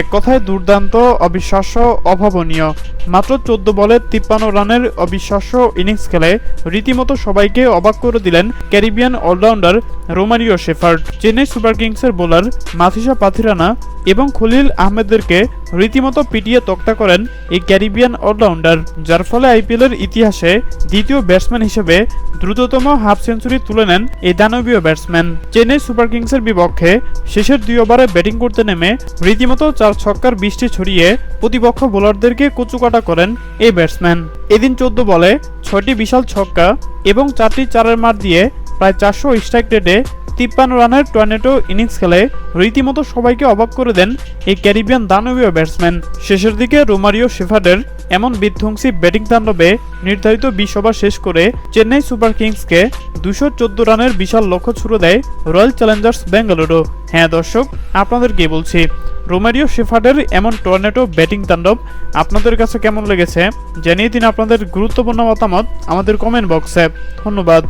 এক কথায় দুর্দান্ত, অবিশ্বাস্য, অভাবনীয়। মাত্র চোদ্দ বলে তিপ্পান্ন রানের অবিশ্বাস্য ইনিংস খেলে রীতিমতো সবাইকে অবাক করে দিলেন Caribbean allrounder Romario Shepherd. Chennai super কিংসের বোলার মাথিসা পাথিরানা এবং খলিল আহমেদদেরকে রীতিমতো পিটিয়ে তক্তা করেন এই ক্যারিবিয়ান অলরাউন্ডার, যার ফলে আইপিএলের ইতিহাসে দ্বিতীয় ব্যাটসম্যান হিসেবে দ্রুততম হাফ সেঞ্চুরি তুলে নেন এই দানবীয় ব্যাটসম্যান। চেন্নাই সুপার কিংসের বিপক্ষে শেষের দুই ওভারে ব্যাটিং করতে নেমে রীতিমতো চার ছক্কার বৃষ্টি ছড়িয়ে প্রতিপক্ষ বোলারদেরকে কচুকাটা করেন এই ব্যাটসম্যান। এদিন চোদ্দ বলে ছয়টি বিশাল ছক্কা এবং চারটি চারের মার দিয়ে প্রায় চারশো স্ট্রাইক রেটে তিপ্পান্ন রানের টর্নেটো ইনিংস খেলে রীতিমতো সবাইকে অবাক করে দেন এই ক্যারিবিয়ান দানবীয় ব্যাটসম্যান। শেষের দিকে রোমারিও শেফার্ডের এমন বিধ্বংসী ব্যাটিং তাণ্ডবে নির্ধারিত বিশ ওভার শেষ করে চেন্নাই সুপার কিংসকে দুশো রানের বিশাল লক্ষ্য ছুড়ে দেয় রয়্যাল চ্যালেঞ্জার্স বেঙ্গালুরু হ্যাঁ দর্শক, আপনাদের কি বলছি? রোমারিও শেফার্ডের এমন টর্নেটো ব্যাটিং তাণ্ডব আপনাদের কাছে কেমন লেগেছে? জানিয়ে দিন আপনাদের গুরুত্বপূর্ণ মতামত আমাদের কমেন্ট বক্সে ধন্যবাদ।